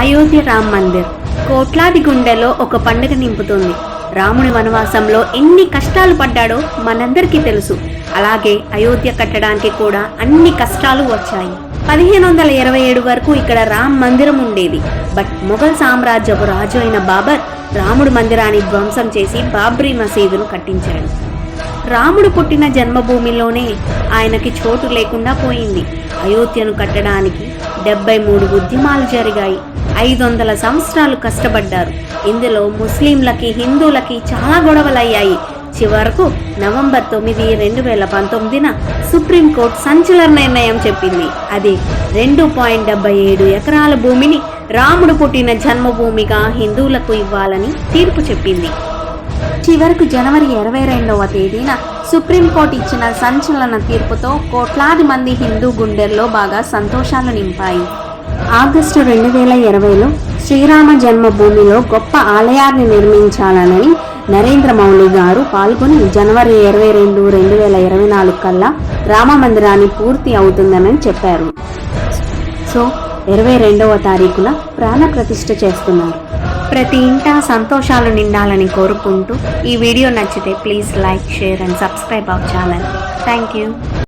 అయోధ్య రామ్ మందిర్. కోట్లాది గుండెలో ఒక పండుగ నింపుతుంది. రాముడి వనవాసంలో ఎన్ని కష్టాలు పడ్డాడో మనందరికీ తెలుసు. అలాగే అయోధ్య కట్టడానికి కూడా అన్ని కష్టాలు వచ్చాయి. పదిహేను వందల ఇరవై ఏడు వరకు ఇక్కడ రామ్ మందిరం ఉండేది. బట్ మొఘల్ సామ్రాజ్యపు రాజు అయిన బాబర్ రాముడి మందిరాన్ని ధ్వంసం చేసి బాబ్రీ మసీదును కట్టించాడు. రాముడు పుట్టిన జన్మభూమిలోనే ఆయనకి చోటు లేకుండా పోయింది. అయోధ్యను కట్టడానికి డెబ్బై మూడు ఉద్యమాలు జరిగాయి. ఐదు వందల సంవత్సరాలు కష్టపడ్డారు. ఇందులో ముస్లింలకి హిందువులకి చాలా గొడవలయ్యాయి. చివరకు నవంబర్ తొమ్మిది రెండు వేల పంతొమ్మిదిన సుప్రీంకోర్టు సంచలన నిర్ణయం చెప్పింది. అది రెండు పాయింట్ డెబ్బై ఏడు ఎకరాల భూమిని రాముడు పుట్టిన జన్మభూమిగా హిందువులకు ఇవ్వాలని తీర్పు చెప్పింది. చివరకు జనవరి ఇరవై రెండవ తేదీన సుప్రీంకోర్టు ఇచ్చిన సంచలన తీర్పుతో కోట్లాది మంది హిందూ గుండెల్లో బాగా సంతోషాలు నింపాయి. ఆగస్టు రెండు వేల ఇరవైలో శ్రీరామ జన్మభూమిలో గొప్ప ఆలయాన్ని నిర్మించాలని నరేంద్ర మౌళి గారు పాల్గొని జనవరి ఇరవై రెండు రెండు వేల ఇరవై నాలుగు కల్లా రామ మందిరాన్ని పూర్తి అవుతుందని చెప్పారు. సో ఇరవై రెండవ తారీఖున ప్రాణ ప్రతిష్ఠ చేస్తున్నారు. ప్రతి ఇంటా సంతోషాలు నిండాలని కోరుకుంటూ ఈ వీడియో నచ్చితే please like share and subscribe our channel. Thank you.